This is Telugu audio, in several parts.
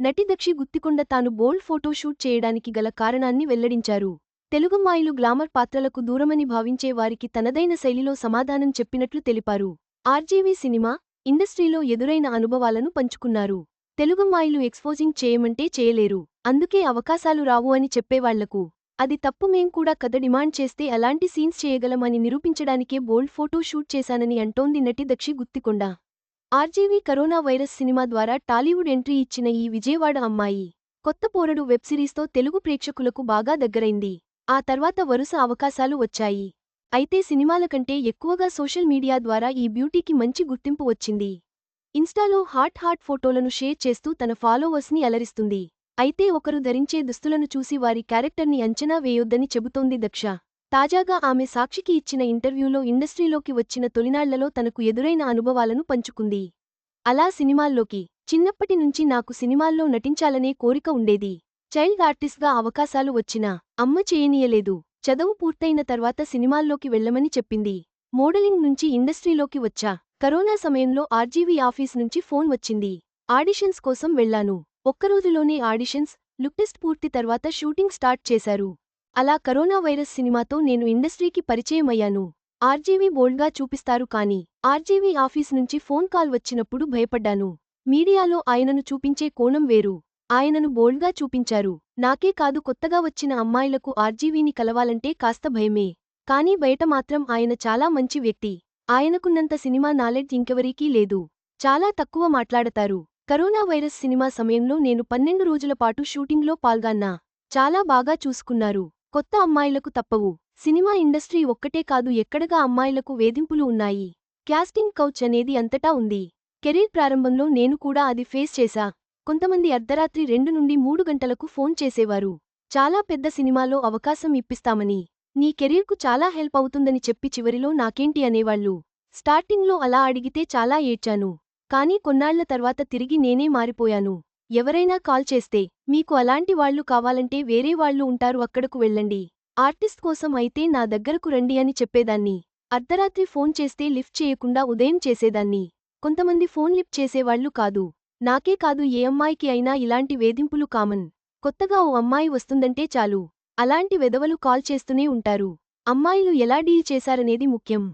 నటి దక్షి గుత్తికొండ తాను బోల్డ్ ఫోటో షూట్ చేయడానికి గల కారణాన్ని వెల్లడించారు. తెలుగుమాయిలు గ్లామర్ పాత్రలకు దూరమని భావించే వారికి తనదైన శైలిలో సమాధానం చెప్పినట్లు తెలిపారు. ఆర్జీవీ సినిమా ఇండస్ట్రీలో ఎదురైన అనుభవాలను పంచుకున్నారు. తెలుగుమాయిలు ఎక్స్పోజింగ్ చేయమంటే చేయలేరు. అందుకే అవకాశాలు రావు అని చెప్పేవాళ్ళకు అది తప్పు మేం కూడా కథ డిమాండ్ చేస్తే అలాంటి సీన్స్ చేయగలమని నిరూపించడానికే బోల్డ్ ఫోటో షూట్ చేశానని అంటోంది నటి Dakshi Guttikonda. RGV corona virus cinema ద్వారా టాలీవుడ్ ఎంట్రీ ఇచ్చిన ఈ విజయవాడ అమ్మాయి కొత్త పోరడు వెబ్ సిరీస్తో తెలుగు ప్రేక్షకులకు బాగా దగ్గరైంది. ఆ తర్వాత వరుస అవకాశాలు వచ్చాయి. అయితే సినిమాల కంటే ఎక్కువగా సోషల్ మీడియా ద్వారా ఈ బ్యూటీకి మంచి గుర్తింపు వచ్చింది. ఇన్స్టాలో హాట్ హాట్ ఫోటోలను షేర్ చేస్తూ తన ఫాలోవర్స్ని అలరిస్తుంది. అయితే ఒకరు ధరించే దుస్తులను చూసి వారి క్యారెక్టర్ని అంచనా వేయొద్దని చెబుతోంది దక్ష. తాజాగా ఆమె సాక్షికి ఇచ్చిన ఇంటర్వ్యూలో ఇండస్ట్రీలోకి వచ్చిన తొలినాళ్ళలో తనకు ఎదురైన అనుభవాలను పంచుకుంది. అలా సినిమాల్లోకి. చిన్నప్పటి నుంచి నాకు సినిమాల్లో నటించాలనే కోరిక ఉండేది. చైల్డ్ ఆర్టిస్ట్గా అవకాశాలు వచ్చినా అమ్మ చేయనీయలేదు. చదువు పూర్తయిన తర్వాత సినిమాల్లోకి వెళ్ళమని చెప్పింది. మోడలింగ్ నుంచి ఇండస్ట్రీలోకి వచ్చా. కరోనా సమయంలో ఆర్జీవీ ఆఫీస్ నుంచి ఫోన్ వచ్చింది. ఆడిషన్స్ కోసం వెళ్ళాను ఒక్కరోజులోనే ఆడిషన్స్ లుక్ టెస్ట్ పూర్తి తర్వాత షూటింగ్ స్టార్ట్ చేశారు. అలా కరోనా వైరస్ సినిమాతో నేను ఇండస్ట్రీకి పరిచయం అయ్యాను ఆర్జీవీ బోల్డ్గా చూపిస్తారు కానీ ఆర్జీవీ ఆఫీస్ నుంచి ఫోన్ కాల్ వచ్చినప్పుడు భయపడ్డాను. మీడియాలో ఆయనను చూపించే కోణం వేరు. ఆయనను బోల్డ్గా చూపించారు. నాకే కాదు కొత్తగా వచ్చిన అమ్మాయిలకు ఆర్జీవీని కలవాలంటే కాస్త భయమే. కానీ బయట మాత్రం ఆయన చాలా మంచి వ్యక్తి. ఆయనకున్నంత సినిమా నాలెడ్జ్ ఇంకెవరికీ లేదు. చాలా తక్కువ మాట్లాడతారు. కరోనా వైరస్ సినిమా సమయంలో నేను పన్నెండు రోజుల పాటు షూటింగ్లో పాల్గొన్నా. చాలా బాగా చూసుకున్నారు. కొత్త అమ్మాయిలకు తప్పవు. సినిమా ఇండస్ట్రీ ఒక్కటే కాదు ఎక్కడగా అమ్మాయిలకు వేధింపులు ఉన్నాయి. క్యాస్టింగ్ కౌచ్ అనేది అంతటా ఉంది. కెరీర్ ప్రారంభంలో నేను కూడా అది ఫేస్ చేశా. కొంతమంది అర్ధరాత్రి రెండు నుండి మూడు గంటలకు ఫోన్ చేసేవారు. చాలా పెద్ద సినిమాలో అవకాశం ఇప్పిస్తామని. నీ కెరీర్కు చాలా హెల్ప్ అవుతుందని చెప్పి చివరిలో నాకేంటి అనేవాళ్ళు. స్టార్టింగ్లో అలా అడిగితే చాలా ఏడ్చాను. కానీ కొన్నాళ్ళ తర్వాత తిరిగి నేనే మారిపోయాను. ఎవరైనా కాల్ చేస్తే మీకు అలాంటి వాళ్ళు కావాలంటే వేరే వాళ్ళు ఉంటారు అక్కడకు వెళ్ళండి. ఆర్టిస్ట్ కోసం అయితే నా దగ్గరకు రండి అని చెప్పేదాన్ని. అర్ధరాత్రి ఫోన్ చేస్తే లిఫ్ట్ చేయకుండా ఉదయం చేసేదాన్ని. కొంతమంది ఫోన్ లిఫ్ట్ చేసేవాళ్ళు కాదు. నాకే కాదు ఏ అమ్మాయికి అయినా ఇలాంటి వేధింపులు కామన్. కొత్తగా ఓ అమ్మాయి వస్తుందంటే చాలు. అలాంటి వెదవలు కాల్ చేస్తూనే ఉంటారు. అమ్మాయిలు ఎలా డీల్ చేశారనేది ముఖ్యం.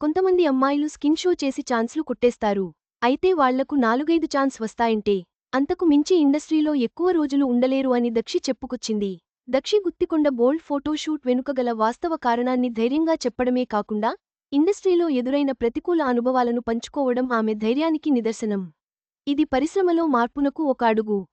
కొంతమంది అమ్మాయిలు స్కిన్ షో చేసి ఛాన్స్లు కొట్టేస్తారు. అయితే వాళ్ళకు నాలుగైదు ఛాన్స్ వస్తాయంటే అంతకు మించి ఇండస్ట్రీలో ఎక్కువ రోజులు ఉండలేరు అని దక్షి చెప్పుకొచ్చింది. దక్షి గుత్తికొండ బోల్డ్ ఫోటోషూట్ వెనుకగల వెనుక గల వాస్తవ కారణాన్ని ధైర్యంగా చెప్పడమే కాకుండా ఇండస్ట్రీలో ఎదురైన ప్రతికూల అనుభవాలను పంచుకోవడం ఆమె ధైర్యానికి నిదర్శనం. ఇది పరిశ్రమలో మార్పునకు ఒక అడుగు.